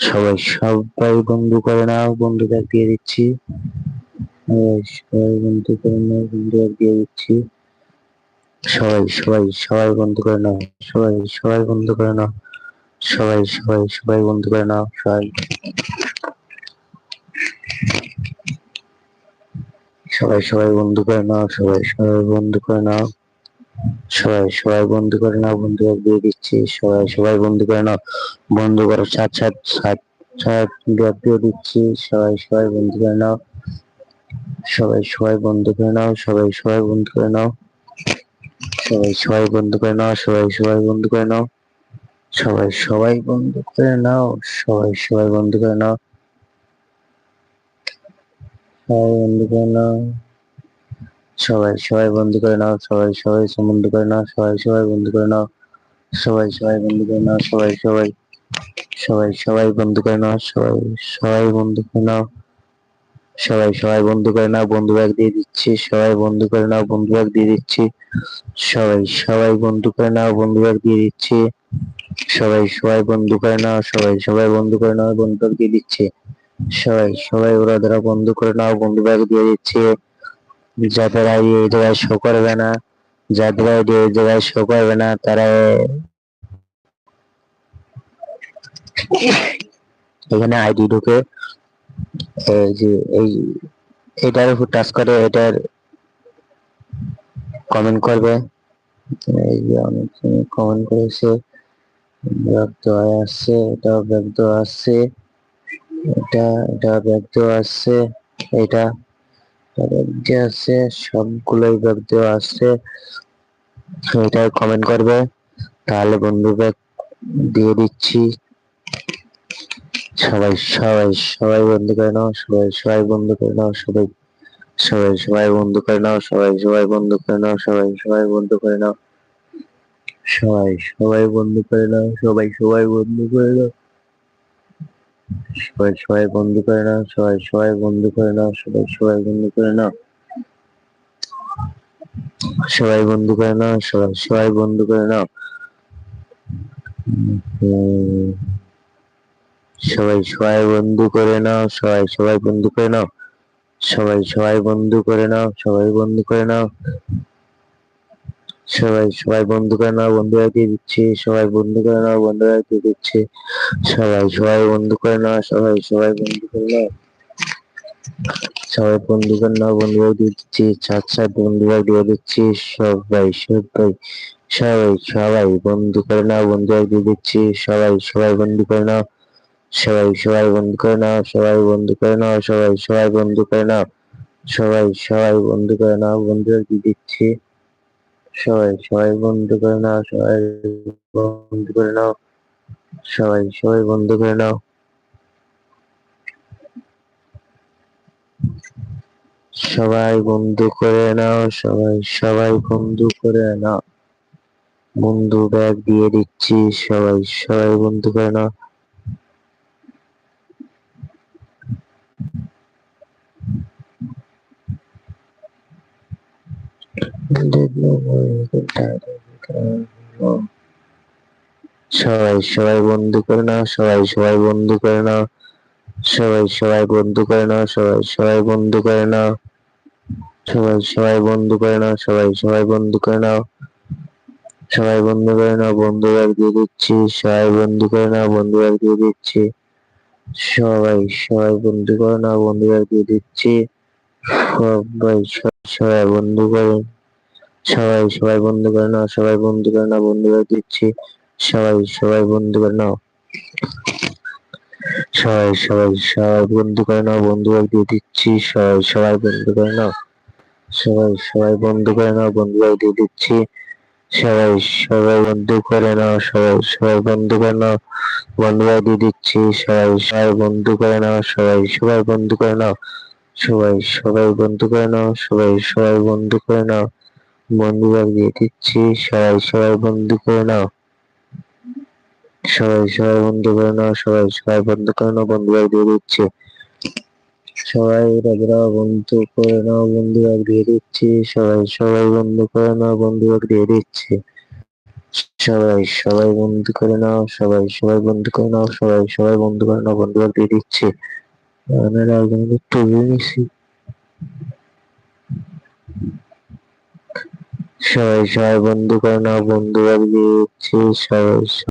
সবাই সবাই বন্ধু করে নাও, বন্ধু ব্যাগ দিয়ে দিচ্ছি। সবাই বন্ধু করে নাও, বন্ধু ব্যাগ দিয়ে দিচ্ছি। সবাই সবাই সবাই বন্ধু করে নাও, সবাই সবাই বন্ধু করে নাও, সবাই সবাই সবাই বন্ধু করে নাও, সবাই। সবাই সবাই বন্ধু করে নাও, সবাই সবাই বন্ধু করে নাও। সবাই সবাই বন্ধু করে নাও বন্ধু দিয়ে দিচ্ছি সবাই সবাই বন্ধু করে নাও বন্ধু করো সাত সাত সাত সাত ব্যাগ দিয়ে দিচ্ছি সবাই সবাই বন্ধু করে নাও সবাই সবাই বন্ধু করে নাও সবাই সবাই বন্ধু করে নাও সবাই সবাই বন্ধু করে নাও সবাই সবাই বন্ধু করে নাও সবাই সবাই বন্ধু করে নাও সবাই সবাই বন্ধু করে নাও সবাই বন্ধু করে নাও সবাই সবাই বন্ধু করে নাও সবাই সবাই বন্ধু করে নাও সবাই সবাই বন্ধু করে নাও সবাই সবাই বন্ধু করে নাও সবাই সবাই সবাই সবাই বন্ধু করে নাও সবাই সবাই বন্ধু করে নাও সবাই সবাই বন্ধু করে নাও বন্ধু ব্যাগ দিয়ে দিচ্ছি সবাই বন্ধু করে নাও বন্ধু ব্যাগ দিয়ে দিচ্ছি সবাই সবাই বন্ধু করে নাও বন্ধু ব্যাগ দিয়ে দিচ্ছি সবাই সবাই বন্ধু করে নাও সবাই সবাই বন্ধু করে নাও বন্ধু ব্যাগ দিয়ে দিচ্ছি সবাই সবাই ওরা দ্বারা বন্ধু করে নাও বন্ধু ব্যাগ দিয়ে দিচ্ছি যাদের আইডি এই জায়গায় শো করবে না, যাদের আইডি এই জায়গায় শো করবে না, তারা এখানে আইডি ঢুকে এই যে এই এটার উপর টাচ করে, এটার কমেন্ট করবে। এই যে অনেক কমেন্ট করেছে, ব্যাগ দেওয়া আসছে এটা দেওয়া আসছে এটা এটা দেওয়া আসছে এটা দেওয়া আছে সবগুলোই ব্যাগ দেওয়া আসছে এটা কমেন্ট করবে। তাহলে বন্ধু ব্যাগ দিয়ে দিচ্ছি। সবাই সবাই সবাই বন্ধু করে নাও, সবাই সবাই বন্ধু করে নাও, সবাই সবাই সবাই বন্ধু করে নাও, সবাই সবাই বন্ধু করে নাও, সবাই সবাই বন্ধু করে নাও, সবাই সবাই বন্ধু করে নাও, সবাই সবাই বন্ধু করে নাও। সবাই সবাই বন্ধু করে নাও সবাই সবাই বন্ধু করে নাও সবাই সবাই বন্ধু করে নাও। সবাই বন্ধু করে নাও সবাই সবাই বন্ধু করে হুম, সবাই সবাই বন্ধু করে নাও সবাই সবাই বন্ধু করে নাও। সবাই সবাই বন্ধু করে নাও সবাই বন্ধু করে নাও। সবাই সবাই বন্ধু করে নাও বন্ধুরা দিয়ে দিচ্ছে সবাই বন্ধু করে নাও বন্ধুরা দিয়ে দিচ্ছে সবাই সবাই বন্ধু করে নাও সবাই সবাই বন্ধু করে নাও সবাই বন্ধু করে নাও বন্ধুরা দিয়ে দিচ্ছি সাত সাত বন্ধুরা দিয়ে দিচ্ছে সবাই সবাই সবাই সবাই বন্ধু করে নাও বন্ধুরা দিয়ে দিচ্ছে সবাই সবাই বন্ধু করে নাও সবাই সবাই বন্ধু করে নাও সবাই বন্ধু করে নাও সবাই সবাই বন্ধু করে নাও সবাই সবাই বন্ধু করে নাও বন্ধুরা দিয়ে দিচ্ছি সবাই সবাই বন্ধু করে নাও, সবাই বন্ধু করে নাও, সবাই সবাই বন্ধু করে নাও। সবাই বন্ধু করে নাও, সবাই সবাই বন্ধু করে নাও। বন্ধু ব্যাগ দিয়ে দিচ্ছি, সবাই সবাই বন্ধু করে নাও। সবাই সবাই বন্ধু করে নাও সবাই সবাই বন্ধু করে নাও সবাই সবাই বন্ধু করে নাও সবাই সবাই বন্ধু করে নাও সবাই সবাই বন্ধু করে নাও সবাই সবাই বন্ধু করে নাও সবাই বন্ধু করে নাও ব্যাগ দিয়ে দিচ্ছি সবাই বন্ধু করে নাও ব্যাগ দিয়ে দিচ্ছি সবাই সবাই বন্ধু করে নাও ব্যাগ দিয়ে দিচ্ছি সবাই সবাই বন্ধু করে সবাই সবাই বন্ধু করে নাও সবাই বন্ধু করে নাও বন্ধু ব্যাগ দিচ্ছি সবাই সবাই বন্ধু করে নাও সবাই সবাই সবাই বন্ধু করে নাও বন্ধু ব্যাগ দিয়ে দিচ্ছি সবাই সবাই বন্ধু করে নাও সবাই সবাই বন্ধু করে নাও বন্ধু ব্যাগ দিয়ে দিচ্ছি সবাই সবাই বন্ধু করে নাও সবাই সবাই বন্ধু করে নাও বন্ধু ব্যাগ দিয়ে দিচ্ছি সবাই সবাই বন্ধু করে নাও সবাই সবাই বন্ধু করে নাও সবাই সবাই বন্ধু করে নাও সবাই সবাই বন্ধু করে নাও বন্ধু ব্যাগ দিয়ে দিচ্ছি। সবাই সবাই বন্ধু করে নাও। সবাই সবাই বন্ধু করে নাও, সবাই সবাই বন্ধু করে নাও, বন্ধু ব্যাগ দিয়ে দিচ্ছি। সবাই রাজরা বন্ধু করে নাও, বন্ধু ব্যাগ দিয়ে দিচ্ছি। সবাই সবাই বন্ধু করে নাও, বন্ধু ব্যাগ দিয়ে দিচ্ছি। সবাই সবাই বন্ধু করে নাও, সবাই সবাই বন্ধু করে নাও, সবাই সবাই বন্ধু করে নাও বন্ধুরা দিয়ে দিচ্ছে। আমরা তুলে নিছি। সবাই সবাই বন্ধু করে নাও বন্ধুরা দিচ্ছে সবাই